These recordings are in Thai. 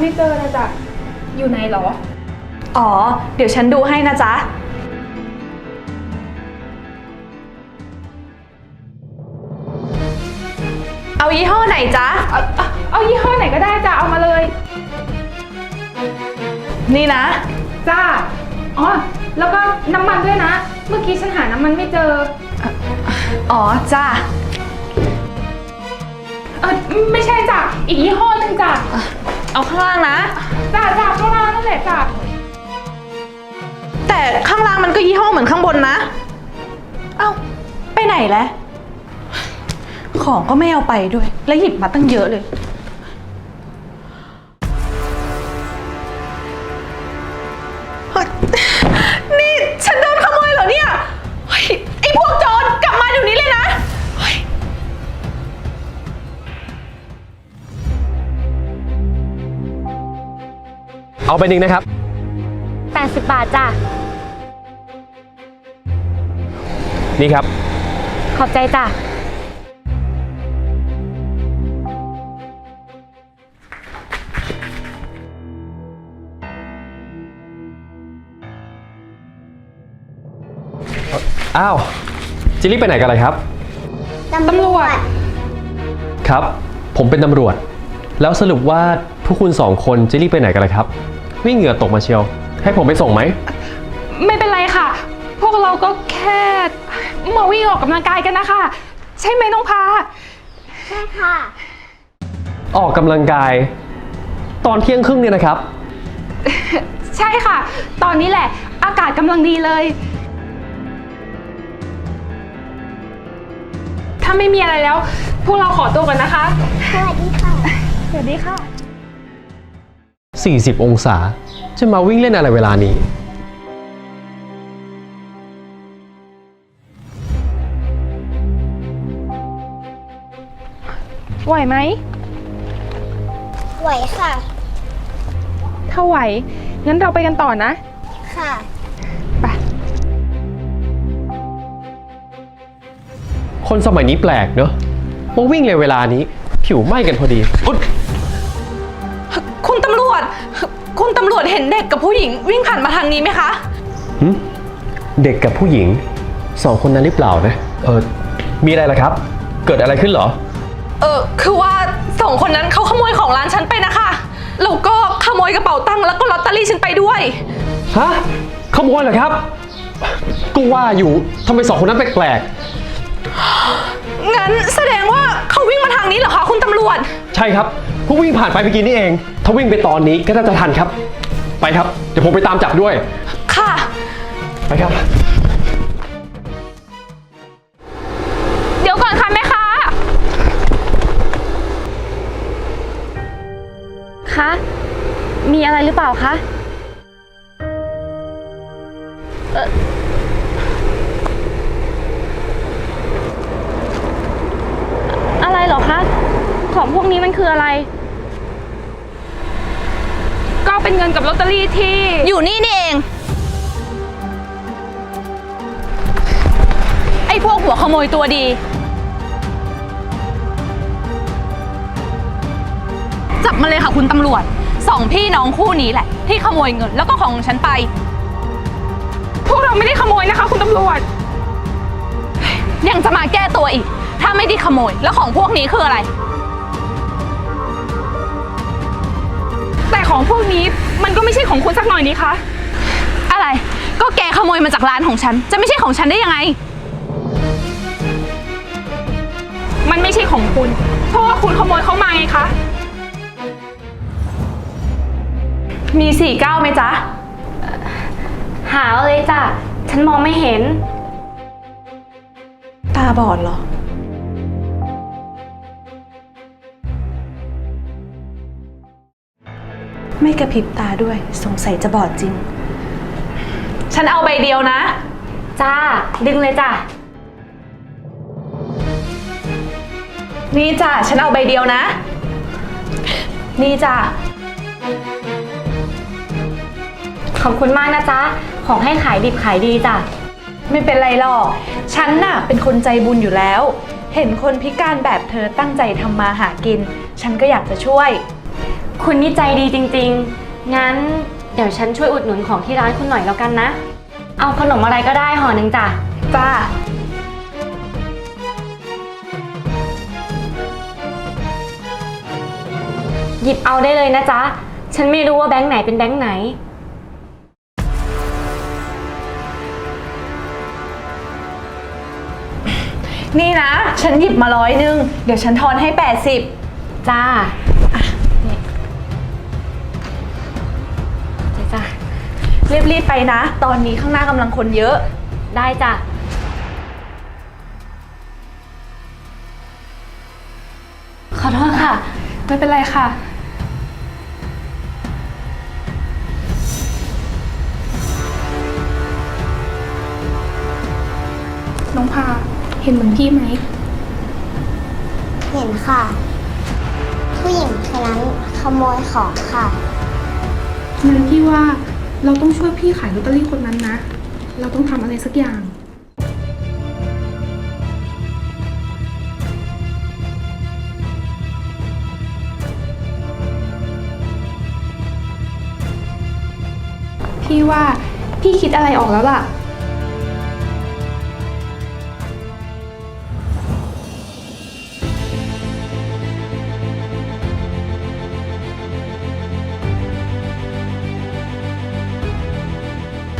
ไม่เจอนะจ๊ะ อยู่ไหนเหรอ อ๋อ เดี๋ยวฉันดูให้นะจ๊ะ เอายี่ห้อไหนจ๊ะ เอาเอาเอายี่ห้อไหนก็ได้จ้ะ เอามาเลย นี่นะ จ้า อ๋อ แล้วก็น้ำมันด้วยนะ เมื่อกี้ฉันหาน้ำมันไม่เจอ อ๋อ จ้า เออไม่ใช่จ้ะ อีกยี่ห้อหนึ่งจ้ะ เอาข้างล่างนะ จ้าจ้าข้างล่างนั่นแหละจ้ะแต่ข้างล่างมันก็ยี่ห้อเหมือนข้างบนนะ เอ้า ไปไหนแล้ว ของก็ไม่เอาไปด้วย แล้วหยิบมาตั้งเยอะเลย เอาไปหนึ่งนะครับ 80 บาทจ้ะ นี่ครับ ขอบใจจ้ะ อ้าว จิลลี่ไปไหนกันเลยครับ ตำรวจ ครับ ผมเป็นตำรวจ แล้วสรุปว่าพวกคุณสองคนจิลลี่ไปไหนกันเลยครับ วิ่งเหงื่อตกมาเชียว ให้ผมไปส่งไหม ไม่เป็นไรค่ะ พวกเราก็แค่มาวิ่งออกกำลังกายกันนะคะ ใช่ไหมน้องพา ใช่ค่ะ ออกกำลังกาย ตอนเที่ยงครึ่งเนี่ยนะครับ ใช่ค่ะ ตอนนี้แหละ อากาศกำลังดีเลย ถ้าไม่มีอะไรแล้ว พวกเราขอตัวกันนะคะ สวัสดีค่ะ สวัสดีค่ะ 40 องศา จะมาวิ่งเล่นอะไรเวลานี้ ไหวไหม ไหวค่ะ ถ้าไหว งั้นเราไปกันต่อนะ ค่ะ ไป คนสมัยนี้แปลกเนอะมาวิ่งเลยเวลานี้ ผิวไหม้กันพอดีอุ๊ย คุณตำรวจเห็นเด็กกับผู้หญิงวิ่งผ่านมาทางนี้ไหมคะ หึเด็กกับผู้หญิงสองคนนั้นหรือเปล่านะ เออมีอะไรล่ะครับ เกิดอะไรขึ้นเหรอ เออคือว่าสองคนนั้นเขาขโมยของร้านฉันไปนะคะแล้วก็ขโมยกระเป๋าตังค์แล้วก็ลอตเตอรี่ฉันไปด้วย ฮะขโมยเหรอครับ ก็ว่าอยู่ทำไมสองคนนั้นแปลกงั้นแสดงว่าเขาวิ่งมาทางนี้เหรอคะคุณตำรวจ ๆใช่ครับ เพิ่งวิ่งผ่านไปเมื่อกี้นี่เอง ถ้าวิ่งไปตอนนี้ก็น่าจะทันครับ ไปครับ เดี๋ยวผมไปตามจับด้วย ค่ะ ไปครับ เดี๋ยวก่อนค่ะแม่ค้าคะมีอะไรหรือเปล่าคะเอ่ออะไรเหรอคะ ของพวกนี้มันคืออะไรก็ เป็นเงินกับลอตเตอรี่ที่ อยู่นี่นี่เอง ไอ้พวกหัวขโมยตัวดี จับมาเลยค่ะคุณตำรวจสองพี่น้องคู่นี้แหละ ที่ขโมยเงินแล้วก็ของของฉันไป พวกเราไม่ได้ขโมยนะคะ คุณตำรวจ ยังจะมาแก้ตัวอีก ถ้าไม่ได้ขโมยแล้วของพวกนี้คืออะไร ของพวกนี้มันก็ไม่ใช่ของคุณสักหน่อยนี่คะ อะไร ก็แกขโมยมาจากร้านของฉัน จะไม่ใช่ของฉันได้ยังไง มันไม่ใช่ของคุณ เพราะว่าคุณขโมยเขามาไงคะ มีสี่เก้าไหมจ๊ะ หาเอาเลยจ้ะ ฉันมองไม่เห็น ตาบอดเหรอ ไม่กระพริบตาด้วย สงสัยจะบอดจริง ฉันเอาใบเดียวนะ จ้า ดึงเลยจ้ะ นี่จ้ะ ฉันเอาใบเดียวนะ นี่จ้ะ ขอบคุณมากนะจ๊ะ ของให้ขายดิบขายดีจ้ะ ไม่เป็นไรหรอก ฉันน่ะ เป็นคนใจบุญอยู่แล้วเเห็นคนพิการแบบเธอตั้งใจทำมาหากิน ฉันก็อยากจะช่วย คุณนี่ใจดีจริงๆ งั้นเดี๋ยวฉันช่วยอุดหนุนของที่ร้านคุณหน่อยแล้วกันนะ เอาขนมอะไรก็ได้ห่อหนึ่งจ้ะ จ้า หยิบเอาได้เลยนะจ๊ะ ฉันไม่รู้ว่าแบงค์ไหนเป็นแบงค์ไหน นี่นะ ฉันหยิบมาร้อยหนึง เดี๋ยวฉันทอนให้ 80จ้า รีบๆไปนะ ตอนนี้ข้างหน้ากำลังคนเยอะ ได้จ้ะ ขอโทษค่ะ ไม่เป็นไรค่ะ น้องพา เห็นเหมือนพี่ไหม เห็นค่ะ ผู้หญิงคนนั้นขโมยของค่ะงั้นพี่ว่า เราต้องช่วยพี่ขายลอตเตอรี่คนนั้นนะ เราต้องทำอะไรสักอย่าง พี่ว่าพี่คิดอะไรออกแล้วล่ะ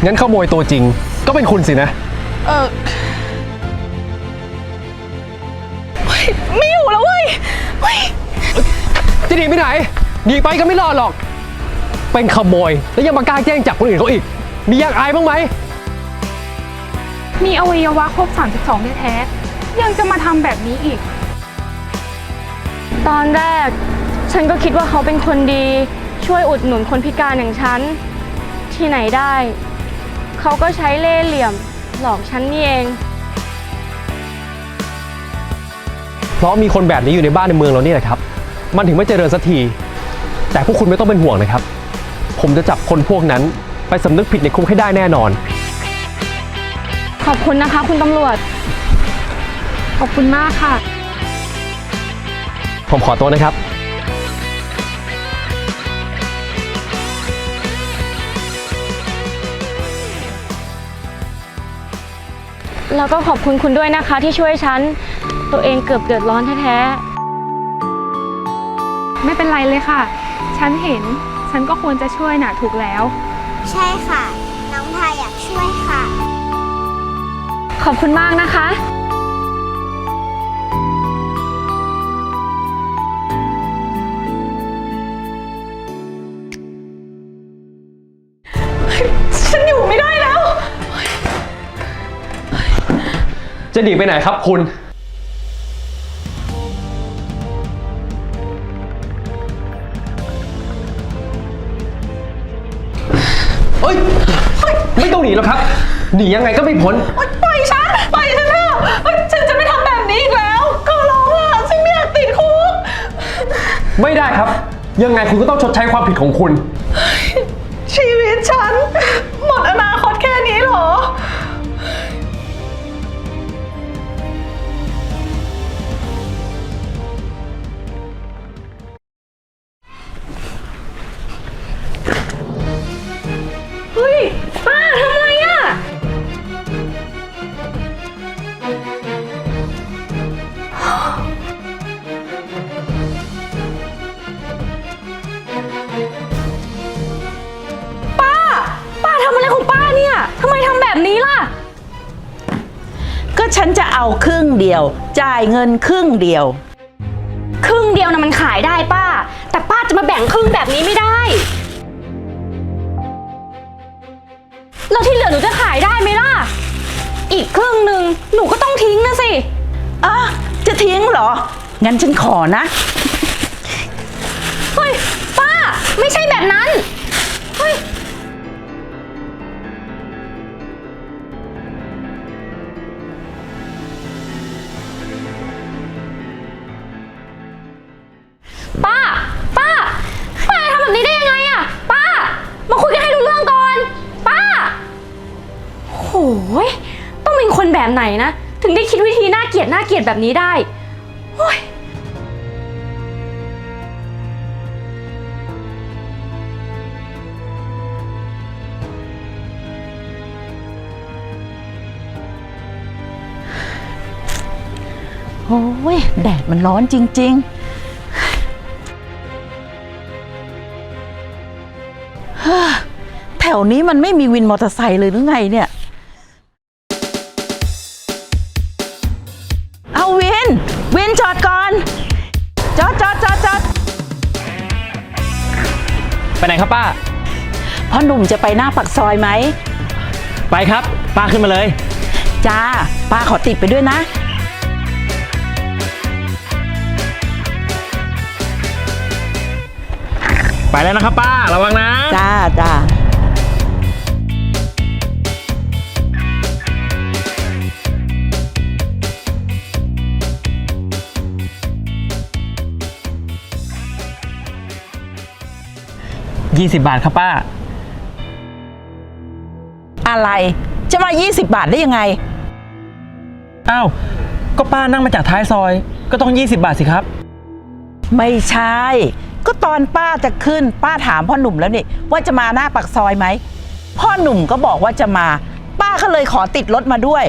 งั้นขโมยตัวจริง ก็เป็นคุณสินะ เออเฮ้ยไม่อยู่แล้วเว้ยเฮ้ยจะหนีไปไหน หนีไปก็ไม่รอดหรอก เป็นขโมย แล้วยังมากล้าแจ้งจับคนอื่นเขาอีก มีอยากอายบ้างไหม มีอวัยวะครบ 32แท้ๆยังจะมาทำแบบนี้อีก ตอนแรก ฉันก็คิดว่าเขาเป็นคนดี ช่วยอุดหนุนคนพิการอย่างฉัน ที่ไหนได้ เขาก็ใช้เล่ห์เหลี่ยมหลอกฉันนี่เอง เพราะมีคนแบบนี้อยู่ในบ้านในเมืองเรานี่แหละครับ มันถึงไม่เจริญสักที แต่พวกคุณไม่ต้องเป็นห่วงนะครับ ผมจะจับคนพวกนั้นไปสำนึกผิดในคุกให้ได้แน่นอน ขอบคุณนะคะ คุณตำรวจ ขอบคุณมากค่ะ ผมขอตัวนะครับ แล้วก็ขอบคุณคุณด้วยนะคะที่ช่วยฉัน ตัวเองเกือบเดือดร้อนแท้ไม่เป็นไรเลยค่ะ ฉันเห็น ฉันก็ควรจะช่วยน่ะถูกแล้ว ใช่ค่ะ น้องพายอยากช่วยค่ะ ๆ ขอบคุณมากนะคะ จะหนีไปไหนครับคุณ เอ้ย ไม่ต้องหนีหรอกครับ หนียังไงก็ไม่พ้นปล่อยฉันปล่อยฉันเถอะเฮ้ยฉันจะไม่ทำแบบนี้อีกแล้วก็ร้องอะฉันไม่อยากติดคุก ไม่ได้ครับ ยังไงคุณก็ต้องชดใช้ความผิดของคุณ เอาครึ่งเดียว จ่ายเงินครึ่งเดียว ครึ่งเดียวนะมันขายได้ป้า แต่ป้าจะมาแบ่งครึ่งแบบนี้ไม่ได้ แล้วที่เหลือหนูจะขายได้ไหมล่ะ อีกครึ่งหนึ่งหนูก็ต้องทิ้งนะสิ อะ จะทิ้งเหรอ งั้นฉันขอนะ เฮ้ย ป้า ไม่ใช่แบบนั้น แบบไหนนะ ถึงได้คิดวิธีน่าเกลียดน่าเกลียดแบบนี้ได้โอ้ยแดดมันร้อนจริง ๆ แถวนี้มันไม่มีวินมอเตอร์ไซค์เลยหรือไงเนี่ย จอดก่อน จอดจอดจอดจอดไปไหนครับป้า พ่อหนุ่มจะไปหน้าปักซอยไหม ไปครับ ป้าขึ้นมาเลย จ้า ป้าขอติดไปด้วยนะ ไปแล้วนะครับป้า ระวังนะ จ้าจ้า 20 บาทครับป้า อะไรจะมา 20 บาทได้ยังไง อ้าว ก็ป้านั่งมาจากท้ายซอย ก็ต้อง 20 บาทสิครับ ไม่ใช่ ก็ตอนป้าจะขึ้นป้าถามพ่อหนุ่มแล้วนี่ว่าจะมาหน้าปักซอยไหมพ่อหนุ่มก็บอกว่าจะมา ป้าก็เลยขอติดรถมาด้วย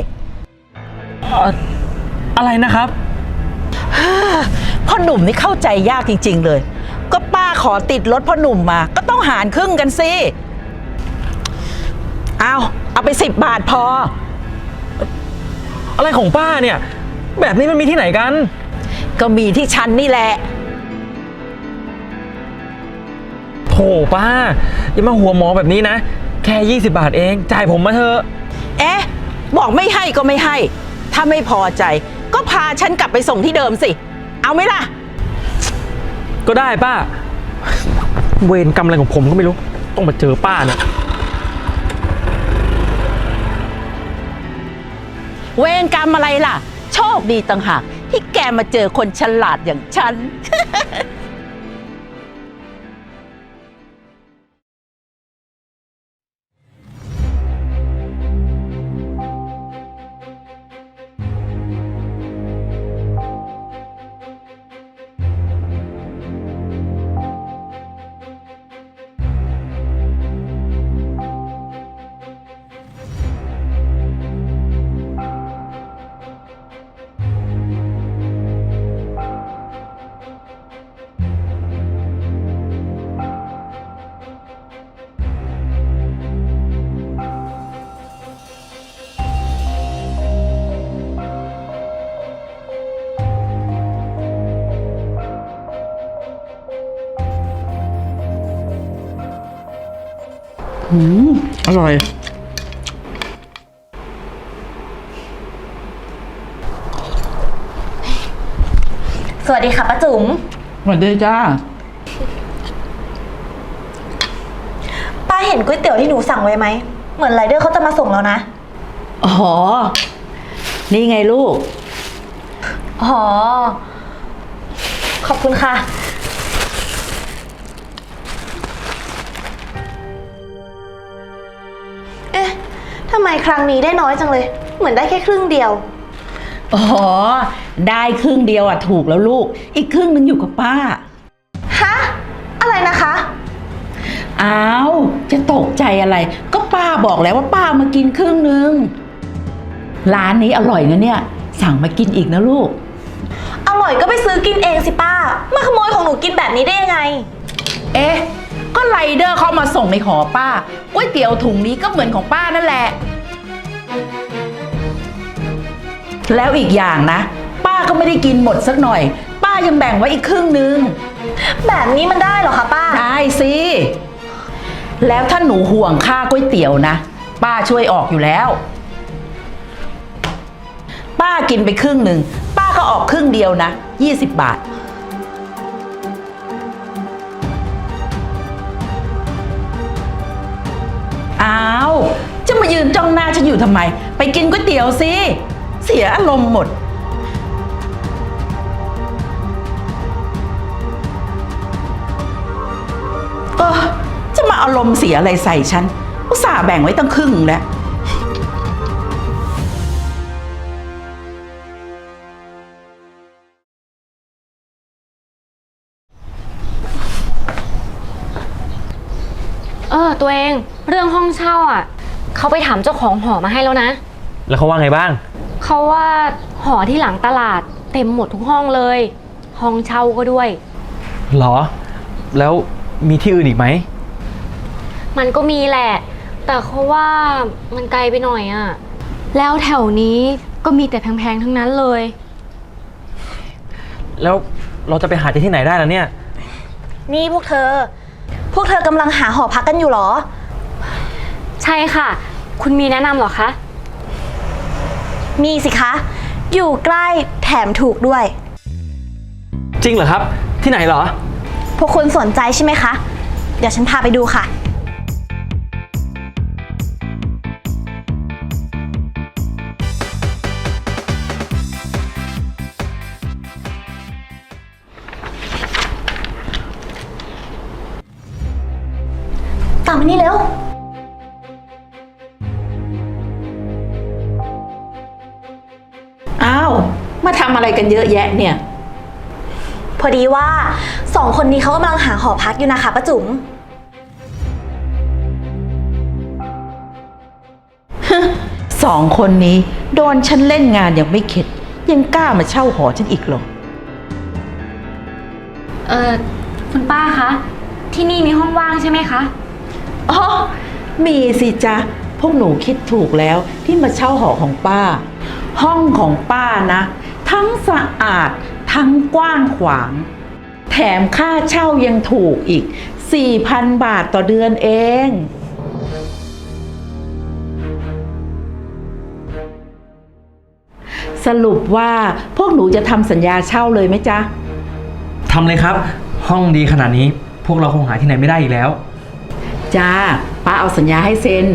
อะไรนะครับ พ่อหนุ่มนี่เข้าใจยากจริง ๆ เลย ก็ป้าขอติดรถพ่อหนุ่มมา ก็ต้องหารครึ่งกันสิ เอาเอาไปสิบบาทพอ อะไรของป้าเนี่ย แบบนี้มันมีที่ไหนกัน ก็มีที่ฉันนี่แหละ โถป้า อย่ามาหัวหมอแบบนี้นะ แค่ 20 บาทเอง จ่ายผมมาเถอะ เอ๊ะ บอกไม่ให้ก็ไม่ให้ ถ้าไม่พอใจ ก็พาฉันกลับไปส่งที่เดิมสิ เอาไหมล่ะ ก็ได้ป้า เวรกรรมอะไรของผมก็ไม่รู้ ต้องมาเจอป้าเนี่ย เวรกรรมอะไรล่ะ โชคดีต่างหากที่แกมาเจอคนฉลาดอย่างฉัน อร่อย สวัสดีค่ะป้าจุ๋มสวัสดีจ้า ป้าเห็นก๋วยเตี๋ยวที่หนูสั่งไว้ไหม เหมือนไรเดอร์เขาจะมาส่งแล้วนะ อ๋อ นี่ไงลูก อ๋อ ขอบคุณค่ะ มครั้งนี้ได้น้อยจังเลย เหมือนได้แค่ครึ่งเดียว อ๋อ ได้ครึ่งเดียวอะถูกแล้วลูก อีกครึ่งหนึงอยู่กับป้า ฮะ อะไรนะคะ อ้าว จะตกใจอะไร ก็ป้าบอกแล้วว่าป้ามากินครึ่งหนึง ร้านนี้อร่อยนะเนี่ย สั่งมากินอีกนะลูก อร่อยก็ไปซื้อกินเองสิป้า มาขโมยของหนูกินแบบนี้ได้ยังไง เอ๊ะ ก็ไรเดอร์เขามาส่งในหอป้าก๋วยเตี๋ยวถุงนี้ก็เหมือนของป้านั่นแหละ แล้วอีกอย่างนะ ป้าก็ไม่ได้กินหมดสักหน่อย ป้ายังแบ่งไว้อีกครึ่งนึง แบบนี้มันได้เหรอคะป้า ได้สิ แล้วถ้าหนูห่วงค่าก๋วยเตี๋ยวนะ ป้าช่วยออกอยู่แล้ว ป้ากินไปครึ่งหนึ่ง ป้าก็ออกครึ่งเดียวนะ 20 บาท ทำไม ไปกินก๋วยเตี๋ยวสิ เสียอารมณ์หมด เออ จะมาอารมณ์เสียอะไรใส่ฉัน อุตส่าห์แบ่งไว้ตั้งครึ่งแล้วเออตัวเองเรื่องห้องเช่าอะ เขาไปถามเจ้าของหอมาให้แล้วนะ แล้วเขาว่าไงบ้าง เขาว่าหอที่หลังตลาดเต็มหมดทุกห้องเลย ห้องเช่าก็ด้วย หรอ แล้วมีที่อื่นอีกไหม มันก็มีแหละ แต่เขาว่ามันไกลไปหน่อยอะแล้วแถวนี้ก็มีแต่แพงๆทั้งนั้นเลย แล้วเราจะไปหาที่ไหนได้ล่ะเนี่ย นี่พวกเธอ พวกเธอกำลังหาหอพักกันอยู่เหรอ ใช่ค่ะ คุณมีแนะนำเหรอคะ มีสิคะ อยู่ใกล้แถมถูกด้วย จริงเหรอครับ ที่ไหนเหรอ พวกคุณสนใจใช่ไหมคะ เดี๋ยวฉันพาไปดูค่ะ ตามมานี่เร็ว มาทำอะไรกันเยอะแยะเนี่ย พอดีว่าสองคนนี้เขากำลังหาหอพักอยู่นะคะป้าจุ๋มสองคนนี้โดนฉันเล่นงานยังไม่เข็ด ยังกล้ามาเช่าหอฉันอีกเหรอ เออคุณป้าคะ ที่นี่มีห้องว่างใช่ไหมคะ อ๋อ มีสิจ๊ะ พวกหนูคิดถูกแล้วที่มาเช่าหอของป้า ห้องของป้านะ ทั้งสะอาดทั้งกว้างขวาง แถมค่าเช่ายังถูกอีก 4,000 บาทต่อเดือนเอง สรุปว่าพวกหนูจะทำสัญญาเช่าเลยไหมจ๊ะ ทำเลยครับ ห้องดีขนาดนี้ พวกเราคงหาที่ไหนไม่ได้อีกแล้ว จ้าป้าเอาสัญญาให้เซ็น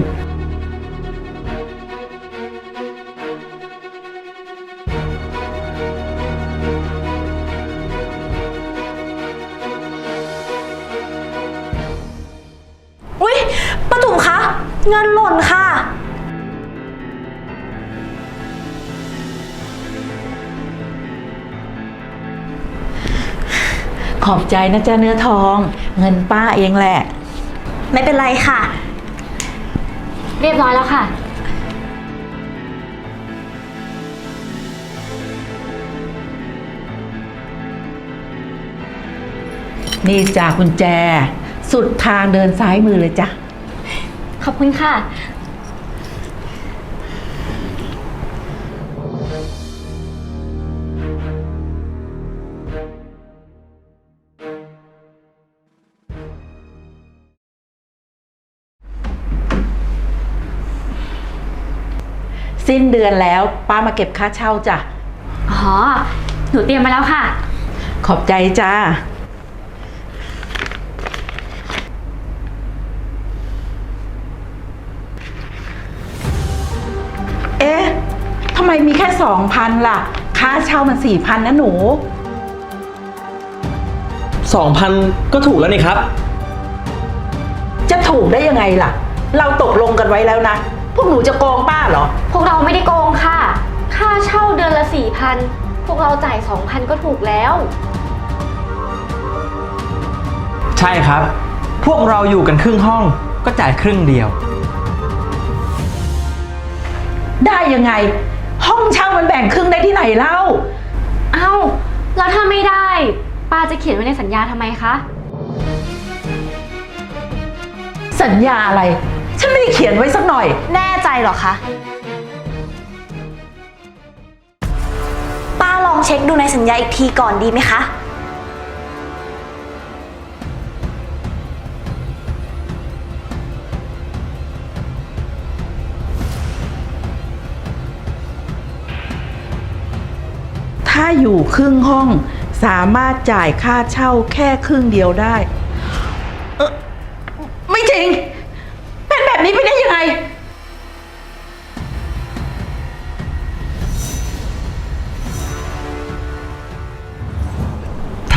ขอบใจนะจ๊ะเนื้อทอง เงินป้าเองแหละ ไม่เป็นไรค่ะ เรียบร้อยแล้วค่ะ นี่จ้ากุญแจ สุดทางเดินซ้ายมือเลยจ้ะ ขอบคุณค่ะ สิ้นเดือนแล้วป้ามาเก็บค่าเช่าจ้ะ อ๋อ หนูเตรียมมาแล้วค่ะ ขอบใจจ้า เอ๊ะทำไมมีแค่สองพันล่ะ ค่าเช่ามันสี่พันนะหนู 2,000 ก็ถูกแล้วนี่ครับ จะถูกได้ยังไงล่ะ เราตกลงกันไว้แล้วนะ พวกหนูจะโกงป้าเหรอ พวกเราไม่ได้โกงค่ะ ค่าเช่าเดือนละสี่พัน พวกเราจ่ายสองพันก็ถูกแล้ว ใช่ครับ พวกเราอยู่กันครึ่งห้องก็จ่ายครึ่งเดียว ได้ยังไง ห้องเช่ามันแบ่งครึ่งได้ที่ไหนเล่า เอ้า แล้วถ้าไม่ได้ ป้าจะเขียนไว้ในสัญญาทำไมคะ สัญญาอะไร ฉันไม่ได้เขียนไว้สักหน่อย แน่ใจเหรอคะ ป้าลองเช็คดูในสัญญาอีกทีก่อนดีไหมคะ ถ้าอยู่ครึ่งห้อง สามารถจ่ายค่าเช่าแค่ครึ่งเดียวได้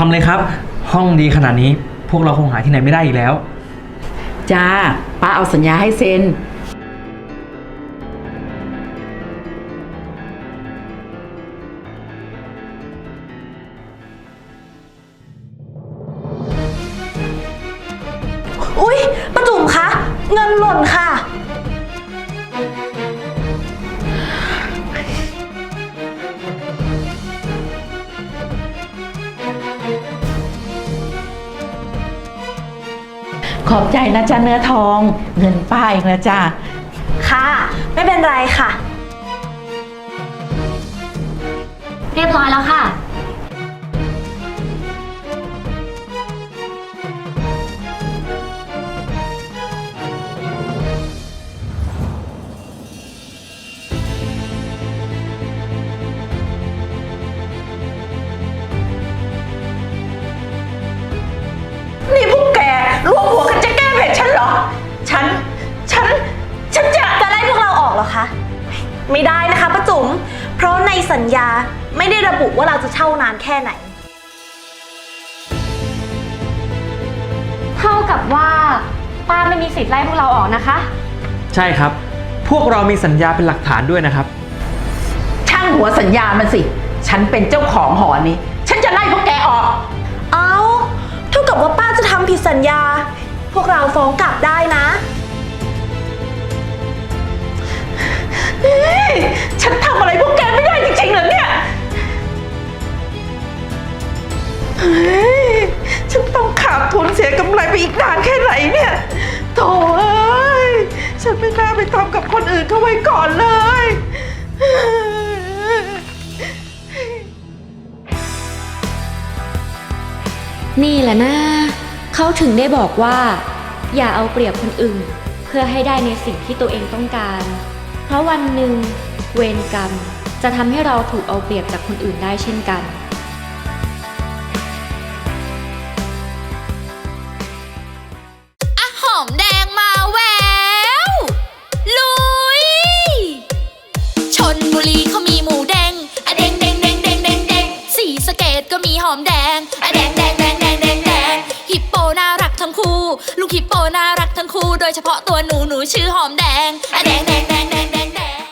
ำเลยครับ ห้องดีขนาดนี้ พวกเราคงหาที่ไหนไม่ได้อีกแล้ว จ้าป้าเอาสัญญาให้เซ็น ขอบใจนะจ๊ะเนื้อทอง เงินป้าเองนะจ้ะค่ะ ไม่เป็นไรค่ะ เรียบร้อยแล้วค่ะ ช่านานแค่ไหน เท่ากับว่าป้าไม่มีสิทธิ์ไล่พวกเราออกนะคะ ใช่ครับ พวกเรามีสัญญาเป็นหลักฐานด้วยนะครับ ช่างหัวสัญญามันสิ ฉันเป็นเจ้าของหอนี้ ฉันจะไล่พวกแกออก เอาเท่ากับว่าป้าจะทำผิดสัญญา พวกเราฟ้องกลับได้นะเฮ้ยฉันทำอะไรพวกแกไม่ได้จริงๆเหรอเนี่ย เฮ้ยฉันต้องขาดทุนเสียกำไรไปอีกนานแค่ไหนเนี่ยโถ่เอ้ยฉันไม่น่าไปทำกับคนอื่นเขาไว้ก่อนเลย นี่แหละนะเขาถึงได้บอกว่า อย่าเอาเปรียบคนอื่น เพื่อให้ได้ในสิ่งที่ตัวเองต้องการ เพราะวันหนึ่งเวรกรรมจะทำให้เราถูกเอาเปรียบจากคนอื่นได้เช่นกัน